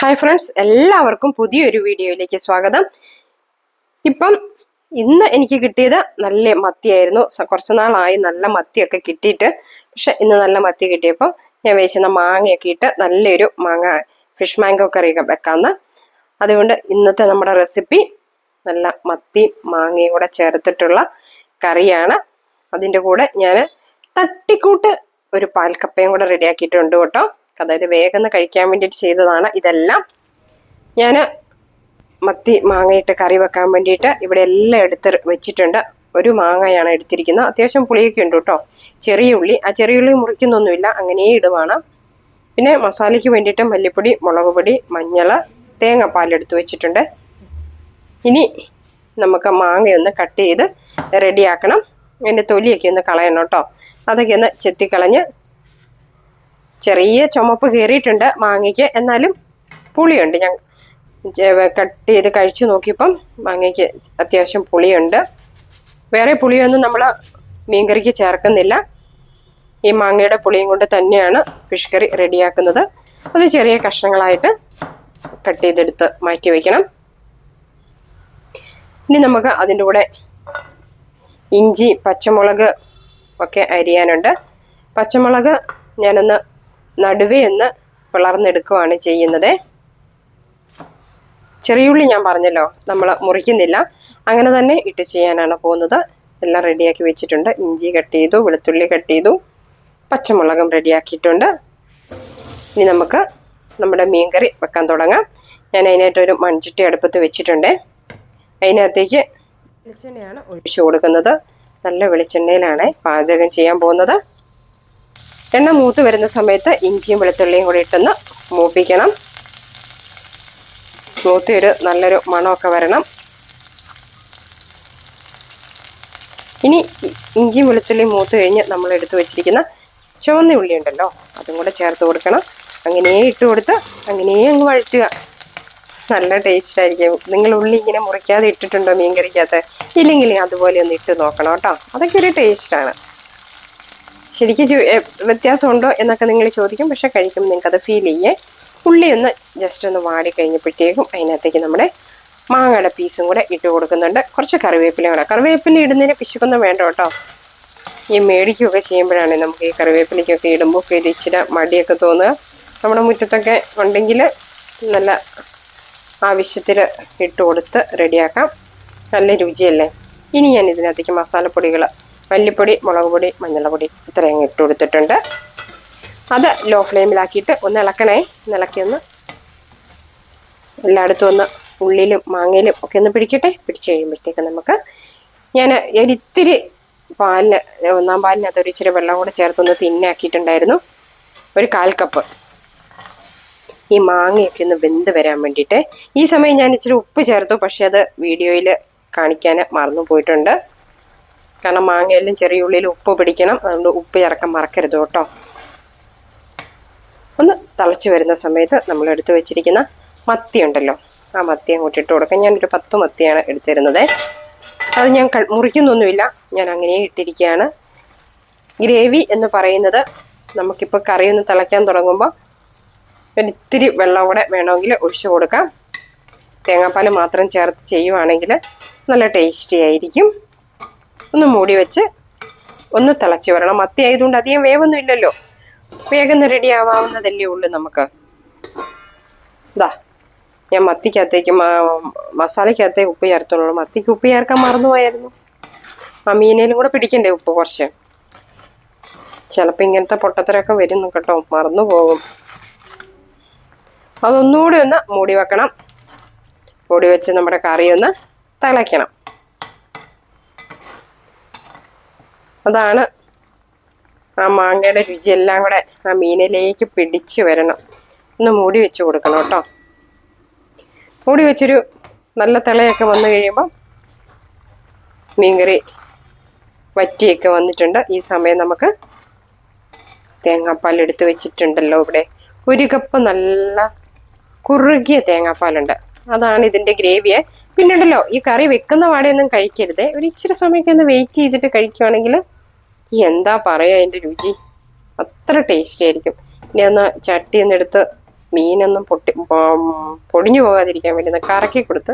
Hi friends എല്ലാവർക്കും പുതിയൊരു വീഡിയോയിലേക്ക് സ്വാഗതം. ഇപ്പം ഇന്ന് എനിക്ക് കിട്ടിയത് നല്ല മത്തിയായിരുന്നു. കുറച്ച് നാളായി നല്ല മത്തിയൊക്കെ കിട്ടിയിട്ട്. പക്ഷെ ഇന്ന് നല്ല മത്തി കിട്ടിയപ്പോൾ ഞാൻ വേവിച്ചിരുന്ന മാങ്ങയൊക്കെ ഇട്ട് നല്ലൊരു മാങ്ങ ഫിഷ് മാംഗോ കറിയൊക്കെ വെക്കാമെന്ന് അതുകൊണ്ട് ഇന്നത്തെ നമ്മുടെ റെസിപ്പി നല്ല മത്തി മാങ്ങയും കൂടെ ചേർത്തിട്ടുള്ള കറിയാണ്. അതിന്റെ കൂടെ ഞാൻ തട്ടിക്കൂട്ട് ഒരു പാൽക്കപ്പയും കൂടെ റെഡിയാക്കിയിട്ടുണ്ട് കേട്ടോ. അതായത് വേഗം കഴിക്കാൻ വേണ്ടിയിട്ട് ചെയ്തതാണ് ഇതെല്ലാം. ഞാൻ മത്തി മാങ്ങയിട്ട് കറി വെക്കാൻ വേണ്ടിയിട്ട് ഇവിടെ എല്ലാം എടുത്ത് വെച്ചിട്ടുണ്ട്. ഒരു മാങ്ങയാണ് എടുത്തിരിക്കുന്നത്. അത്യാവശ്യം പുളിയൊക്കെ ഉണ്ട് കേട്ടോ. ചെറിയ ഉള്ളി. ആ ചെറിയ ഉള്ളി മുറിക്കുന്നൊന്നുമില്ല. അങ്ങനെ ഇടുവാണ്. പിന്നെ മസാലയ്ക്ക് വേണ്ടിയിട്ട് മല്ലിപ്പൊടി മുളക് പൊടി മഞ്ഞൾ തേങ്ങാപ്പാൽ എടുത്ത് വെച്ചിട്ടുണ്ട്. ഇനി നമുക്ക് മാങ്ങയൊന്ന് കട്ട് ചെയ്ത് റെഡിയാക്കണം. അതിന്റെ തൊലിയൊക്കെ ഒന്ന് കളയണം കേട്ടോ. അതൊക്കെ ഒന്ന് ചെത്തിക്കളഞ്ഞ് ചെറിയ ചുമപ്പ് കയറിയിട്ടുണ്ട് മാങ്ങയ്ക്ക്. എന്നാലും പുളിയുണ്ട് ഞാൻ കട്ട് ചെയ്ത് കഴിച്ചു നോക്കിയപ്പം മാങ്ങയ്ക്ക് അത്യാവശ്യം പുളിയുണ്ട്. വേറെ പുളിയൊന്നും നമ്മൾ മീൻകറിക്ക് ചേർക്കുന്നില്ല. ഈ മാങ്ങയുടെ പുളിയും കൊണ്ട് തന്നെയാണ് ഫിഷ് കറി റെഡിയാക്കുന്നത്. അത് ചെറിയ കഷ്ണങ്ങളായിട്ട് കട്ട് ചെയ്തെടുത്ത് മാറ്റി വയ്ക്കണം ഇനി നമുക്ക് അതിന്റെ കൂടെ ഇഞ്ചി പച്ചമുളക് ഒക്കെ അരിയാനുണ്ട്. പച്ചമുളക് ഞാനൊന്ന് നടുവേ ഒന്ന് പിളർന്നെടുക്കുകയാണ് ചെയ്യുന്നത്. ചെറിയുള്ളി ഞാൻ പറഞ്ഞല്ലോ നമ്മൾ മുറിക്കുന്നില്ല. അങ്ങനെ തന്നെ ഇട്ട് ചെയ്യാനാണ് പോകുന്നത്. എല്ലാം റെഡിയാക്കി വെച്ചിട്ടുണ്ട്. ഇഞ്ചി കട്ട് ചെയ്തു വെളുത്തുള്ളി കട്ട് ചെയ്തു പച്ചമുളകും റെഡിയാക്കിയിട്ടുണ്ട്. ഇനി നമുക്ക് നമ്മുടെ മീൻകറി വെക്കാൻ തുടങ്ങാം. ഞാൻ അതിനായിട്ട് ഒരു മൺചട്ടി അടുപ്പത്ത് വെച്ചിട്ടുണ്ട്. അതിനകത്തേക്ക് വെളിച്ചെണ്ണയാണ് ഒഴിച്ചു കൊടുക്കുന്നത്. നല്ല വെളിച്ചെണ്ണയിലാണ് പാചകം ചെയ്യാൻ പോകുന്നത്. എണ്ണ മൂത്ത് വരുന്ന സമയത്ത് ഇഞ്ചിയും വെളുത്തുള്ളിയും കൂടി ഇട്ടൊന്ന് മൂപ്പിക്കണം. മൂത്തിയൊരു നല്ലൊരു മണമൊക്കെ വരണം. ഇനി ഇഞ്ചിയും വെളുത്തുള്ളിയും മൂത്ത് കഴിഞ്ഞ് നമ്മൾ എടുത്തു വെച്ചിരിക്കുന്ന ചുവന്ന ഉള്ളി ഉണ്ടല്ലോ അതും കൂടെ ചേർത്ത് കൊടുക്കണം. അങ്ങനെ ഇട്ട് കൊടുത്ത് അങ്ങനെ അങ്ങ് വഴറ്റുക. നല്ല ടേസ്റ്റ് ആയിരിക്കും. നിങ്ങൾ ഉള്ളി ഇങ്ങനെ മുറിക്കാതെ ഇട്ടിട്ടുണ്ടോ മീൻ കറിക്കകത്ത് ഇല്ലെങ്കിൽ അതുപോലെ ഒന്ന് ഇട്ട് നോക്കണം കേട്ടോ. അതൊക്കെ ഒരു ടേസ്റ്റാണ് ശരിക്കും വ്യത്യാസമുണ്ടോ എന്നൊക്കെ നിങ്ങൾ ചോദിക്കും പക്ഷെ കഴിക്കുമ്പോൾ നിങ്ങൾക്ക് അത് ഫീൽ ചെയ്യേ. ഉള്ളി ഒന്ന് ജസ്റ്റ് ഒന്ന് വാടി കഴിഞ്ഞപ്പോഴത്തേക്കും അതിനകത്തേക്ക് നമ്മുടെ മാങ്ങയുടെ പീസും കൂടെ ഇട്ട് കൊടുക്കുന്നുണ്ട്. കുറച്ച് കറിവേപ്പില കൂടെ. കറിവേപ്പില ഇടുന്നതിന് പിശുക്കൊന്നും വേണ്ട കേട്ടോ. ഈ മേടിക്കുകയൊക്കെ ചെയ്യുമ്പോഴാണ് നമുക്ക് ഈ കറിവേപ്പിലയ്ക്കൊക്കെ ഇടുമ്പോൾ ഒക്കെ ഇച്ചിരി മടിയൊക്കെ തോന്നുക. നമ്മുടെ മുറ്റത്തൊക്കെ ഉണ്ടെങ്കിൽ നല്ല ആവശ്യത്തിൽ ഇട്ട് കൊടുത്ത് റെഡിയാക്കാം നല്ല രുചിയല്ലേ? ഇനി ഞാൻ ഇതിനകത്തേക്ക് മസാലപ്പൊടികൾ മല്ലിപ്പൊടി മുളക് പൊടി മഞ്ഞൾപ്പൊടി ഇത്രയും ഇട്ട് കൊടുത്തിട്ടുണ്ട്. അത് ലോ ഫ്ലെയിമിലാക്കിയിട്ട് ഒന്ന് ഇളക്കണേ. ഇളക്കി ഒന്ന് എല്ലായിടത്തും ഒന്ന് ഉള്ളിലും മാങ്ങയിലും ഒക്കെ ഒന്ന് പിടിക്കട്ടെ. പിടിച്ച് കഴിയുമ്പോഴത്തേക്ക് നമുക്ക് ഞാൻ ഒരിത്തിരി പാലിന് ഒന്നാം പാലിനകത്ത് ഒരു ഇച്ചിരി വെള്ളം കൂടെ ചേർത്തൊന്ന് തിന്നാക്കിയിട്ടുണ്ടായിരുന്നു ഒരു കാൽ കപ്പ് ഈ മാങ്ങയൊക്കെ ഒന്ന് വെന്ത് വരാൻ വേണ്ടിയിട്ട് ഈ സമയം ഞാൻ ഇച്ചിരി ഉപ്പ് ചേർത്തു. പക്ഷേ അത് വീഡിയോയിൽ കാണിക്കാൻ മറന്നു പോയിട്ടുണ്ട്. കാരണം മാങ്ങയെല്ലാം ചെറിയ ഉള്ളിയിൽ ഉപ്പ് പിടിക്കണം. അതുകൊണ്ട് ഉപ്പ് ഇറക്കം മറക്കരുത് കേട്ടോ. ഒന്ന് തിളച്ച് വരുന്ന സമയത്ത് നമ്മൾ എടുത്തു വെച്ചിരിക്കുന്ന മത്തി ഉണ്ടല്ലോ ആ മത്തി അങ്ങോട്ട് ഇട്ട് കൊടുക്കാം. ഞാനൊരു പത്ത് മത്തിയാണ് എടുത്തിരുന്നത്. അത് ഞാൻ മുറിക്കുന്നൊന്നുമില്ല. ഞാൻ അങ്ങനെ ഇട്ടിരിക്കുകയാണ്. ഗ്രേവി എന്ന് പറയുന്നത് നമുക്കിപ്പോൾ കറി ഒന്ന് തിളയ്ക്കാൻ തുടങ്ങുമ്പോൾ പിന്നെ ഒരിത്തിരി വെള്ളം കൂടെ വേണമെങ്കിൽ ഒഴിച്ചു കൊടുക്കാം. തേങ്ങാപ്പാൽ മാത്രം ചേർത്ത് ചെയ്യുവാണെങ്കിൽ നല്ല ടേസ്റ്റി ആയിരിക്കും. ഒന്ന് മൂടി വെച്ച് ഒന്ന് തിളച്ച് വരണം. മത്തി ആയതുകൊണ്ട് അധികം വേവൊന്നും ഇല്ലല്ലോ വേഗം റെഡി ആവാവുന്നതല്ലേ ഉള്ളൂ നമുക്ക്. ഇതാ ഞാൻ മത്തിക്കകത്തേക്ക് മസാലയ്ക്കകത്തേക്ക് ഉപ്പ് ചേർത്തുള്ളൂ മത്തിക്ക് ഉപ്പ് ചേർക്കാൻ മറന്നുപോയായിരുന്നു ആ മീനേലും കൂടെ പിടിക്കണ്ടേ ഉപ്പ് കുറച്ച്? ചിലപ്പോൾ ഇങ്ങനത്തെ പൊട്ടത്തരൊക്കെ വരുന്നു കേട്ടോ. മറന്നു പോകും. അതൊന്നുകൂടി ഒന്ന് മൂടി വെക്കണം. മൂടി വെച്ച് നമ്മുടെ കറി ഒന്ന് തിളയ്ക്കണം. അതാണ് ആ മാങ്ങയുടെ രുചിയെല്ലാം കൂടെ ആ മീനിലേക്ക് പിടിച്ചു വരണം. ഒന്ന് മൂടി വെച്ച് കൊടുക്കണം കേട്ടോ. മൂടി വെച്ചൊരു നല്ല തിളയൊക്കെ വന്നു കഴിയുമ്പോൾ മീൻകറി വറ്റിയൊക്കെ വന്നിട്ടുണ്ട്. ഈ സമയം നമുക്ക് തേങ്ങാപ്പാൽ എടുത്ത് വെച്ചിട്ടുണ്ടല്ലോ ഇവിടെ. ഒരു കപ്പ് നല്ല കുറുകിയ തേങ്ങാപ്പാലുണ്ട്. അതാണ് ഇതിന്റെ ഗ്രേവിയെ പിന്നെ ഉണ്ടല്ലോ ഈ കറി വെക്കുന്ന പാടെയൊന്നും കഴിക്കരുത്. ഒരു ഇച്ചിരി സമയമൊക്കെ ഒന്ന് വെയിറ്റ് ചെയ്തിട്ട് കഴിക്കുവാണെങ്കിൽ എന്താ പറയുക അതിന്റെ രുചി? അത്ര ടേസ്റ്റി ആയിരിക്കും. ഇനി ഒന്ന് ചട്ടി ഒന്ന് എടുത്ത് മീനൊന്നും പൊട്ടി പൊടിഞ്ഞു പോകാതിരിക്കാൻ വേണ്ടി ഒന്ന് കറക്കി കൊടുത്ത്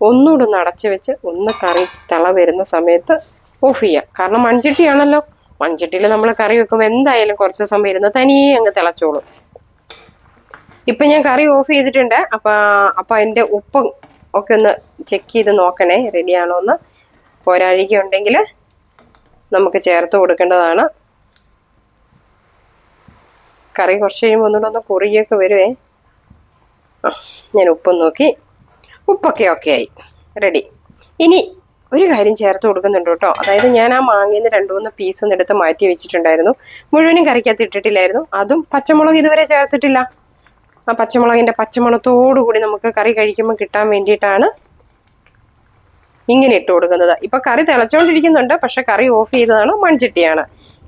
ഒന്നുകൂടെ ഒന്ന് അടച്ചു വെച്ച് ഒന്ന് കറി തിള വരുന്ന സമയത്ത് ഓഫ് ചെയ്യുക കാരണം മൺചട്ടിയാണല്ലോ. മൺചട്ടിയിൽ നമ്മൾ കറി വെക്കുമ്പോൾ എന്തായാലും കുറച്ച് സമയം ഇരുന്ന് തനിയെ അങ്ങ് തിളച്ചോളും. ഇപ്പൊ ഞാൻ കറി ഓഫ് ചെയ്തിട്ടുണ്ട്. അപ്പൊ അപ്പൊ അതിന്റെ ഉപ്പ് ഒക്കെ ഒന്ന് ചെക്ക് ചെയ്ത് നോക്കണേ. റെഡിയാണോ എന്ന് പോരാഴിക ഉണ്ടെങ്കിൽ നമുക്ക് ചേർത്ത് കൊടുക്കേണ്ടതാണ്. കറി കുറച്ച് കഴിയുമ്പോൾ ഒന്നുകൂടെ ഒന്ന് കുറിയൊക്കെ വരുവേ. ഞാൻ ഉപ്പ് നോക്കി. ഉപ്പൊക്കെ ഓക്കെ ആയി. റെഡി ഇനി ഒരു കാര്യം ചേർത്ത് കൊടുക്കുന്നുണ്ട് കേട്ടോ. അതായത് ഞാൻ ആ മാങ്ങയിൽ നിന്ന് രണ്ടു മൂന്ന് പീസ് ഒന്ന് എടുത്ത് മാറ്റി വെച്ചിട്ടുണ്ടായിരുന്നു. മുഴുവനും കറിക്കകത്ത് ഇട്ടിട്ടില്ലായിരുന്നു. അതും പച്ചമുളക് ഇതുവരെ ചേർത്തിട്ടില്ല. ആ പച്ചമുളകിന്റെ പച്ചമണത്തോടു കൂടി നമുക്ക് കറി കഴിക്കുമ്പോൾ കിട്ടാൻ വേണ്ടിയിട്ടാണ് ഇങ്ങനെ ഇട്ട് കൊടുക്കുന്നത്. ഇപ്പൊ കറി തിളച്ചോണ്ടിരിക്കുന്നുണ്ട്. പക്ഷെ കറി ഓഫ് ചെയ്തതാണ് മൺചട്ടിയാണ്.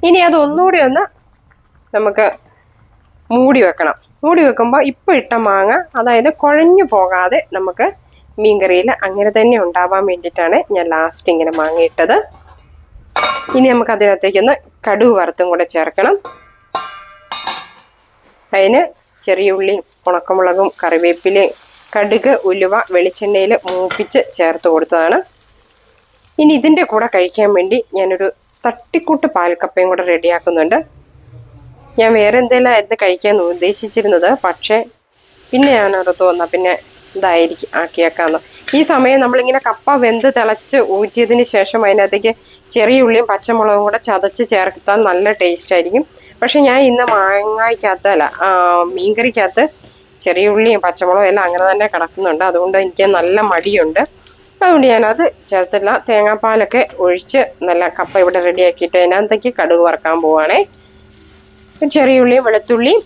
ഇനി അത് ഒന്നുകൂടി ഒന്ന് നമുക്ക് മൂടി വെക്കണം. മൂടി വെക്കുമ്പോൾ ഇപ്പൊ ഇട്ട മാങ്ങ അതായത് കുഴഞ്ഞു പോകാതെ നമുക്ക് മീൻകറിയിൽ അങ്ങനെ തന്നെ ഉണ്ടാവാൻ വേണ്ടിയിട്ടാണ് ഞാൻ ലാസ്റ്റ് ഇങ്ങനെ മാങ്ങ ഇട്ടത്. ഇനി നമുക്ക് അതിനകത്തേക്കൊന്ന് കടുക് വറുത്തും കൂടെ ചേർക്കണം. അതിന് ചെറിയ ഉള്ളിയും ഉണക്കമുളകും കറിവേപ്പിലയും കടുക് ഉലുവ വെളിച്ചെണ്ണയിൽ മൂപ്പിച്ച് ചേർത്ത് കൊടുത്തതാണ്. ഇനി ഇതിന്റെ കൂടെ കഴിക്കാൻ വേണ്ടി ഞാനൊരു തട്ടിക്കൂട്ട് പാൽക്കപ്പയും കൂടെ റെഡിയാക്കുന്നുണ്ട്. ഞാൻ വേറെ എന്തെങ്കിലും ആയിരുന്നു കഴിക്കാൻ ഉദ്ദേശിച്ചിരുന്നത് പക്ഷേ പിന്നെ ഞാൻ ഓർത്തു വന്നാൽ പിന്നെ ഇതായിരിക്കും ആക്കിയേക്കാന്ന്. ഈ സമയം നമ്മളിങ്ങനെ കപ്പ വെന്ത് തിളച്ച് ഊറ്റിയതിന് ശേഷം അതിനകത്തേക്ക് ചെറിയ ഉള്ളിയും പച്ചമുളകും കൂടെ ചതച്ച് ചേർത്താൽ നല്ല ടേസ്റ്റ് ആയിരിക്കും. പക്ഷെ ഞാൻ ഇന്ന് മാങ്ങായ്ക്കകത്ത് അല്ല ആ, മീൻകറിക്കകത്ത് ചെറിയ ഉള്ളിയും പച്ചമുളകും എല്ലാം അങ്ങനെ തന്നെ കിടക്കുന്നുണ്ട്. അതുകൊണ്ട് എനിക്ക് നല്ല മടിയുണ്ട്. അതുകൊണ്ട് ഞാനത് ചേർത്തില്ല. തേങ്ങാപ്പാലൊക്കെ ഒഴിച്ച് നല്ല കപ്പ ഇവിടെ റെഡിയാക്കിയിട്ട് അതിനകത്തേക്ക് കടുക് വറക്കാൻ പോവുകയാണേ ചെറിയ ഉള്ളിയും വെളുത്തുള്ളിയും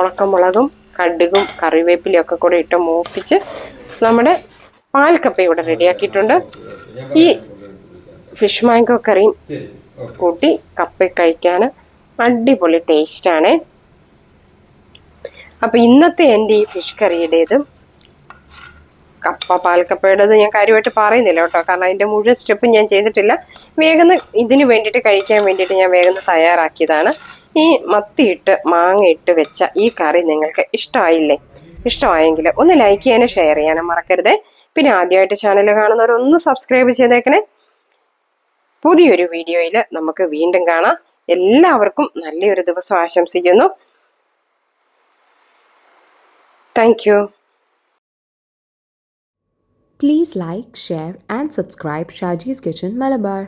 ഉണക്കമുളകും കടുകും കറിവേപ്പിലയും ഒക്കെ കൂടെ ഇട്ട് മൂപ്പിച്ച് നമ്മുടെ പാൽക്കപ്പ ഇവിടെ റെഡിയാക്കിയിട്ടുണ്ട്. ഈ ഫിഷ് മാങ്കോ കറിയും കൂട്ടി കപ്പ കഴിക്കാൻ അടിപൊളി ടേസ്റ്റാണ് അപ്പൊ ഇന്നത്തെ എന്റെ ഈ ഫിഷ് കറിയുടേത് കപ്പ പാൽക്കപ്പയുടേത് ഞാൻ കാര്യമായിട്ട് പറയുന്നില്ല കേട്ടോ. കാരണം അതിന്റെ മുഴുവൻ സ്റ്റെപ്പും ഞാൻ ചെയ്തിട്ടില്ല. വേഗം ഇതിന് വേണ്ടിയിട്ട് കഴിക്കാൻ വേണ്ടിയിട്ട് ഞാൻ വേഗം തയ്യാറാക്കിയതാണ്. ഈ മത്തിയിട്ട് മാങ്ങ ഇട്ട് വെച്ച ഈ കറി നിങ്ങൾക്ക് ഇഷ്ടമായില്ലേ? ഇഷ്ടമായെങ്കിൽ ഒന്ന് ലൈക്ക് ചെയ്യാനും ഷെയർ ചെയ്യാനും മറക്കരുതേ. പിന്നെ ആദ്യമായിട്ട് ചാനൽ കാണുന്നവരൊന്ന് സബ്സ്ക്രൈബ് ചെയ്തേക്കണേ. പുതിയൊരു വീഡിയോയിൽ നമുക്ക് വീണ്ടും കാണാം. എല്ലാവർക്കും നല്ലൊരു ദിവസം ആശംസിക്കുന്നു thank you Please like, share, and subscribe Shaji's Kitchen Malabar.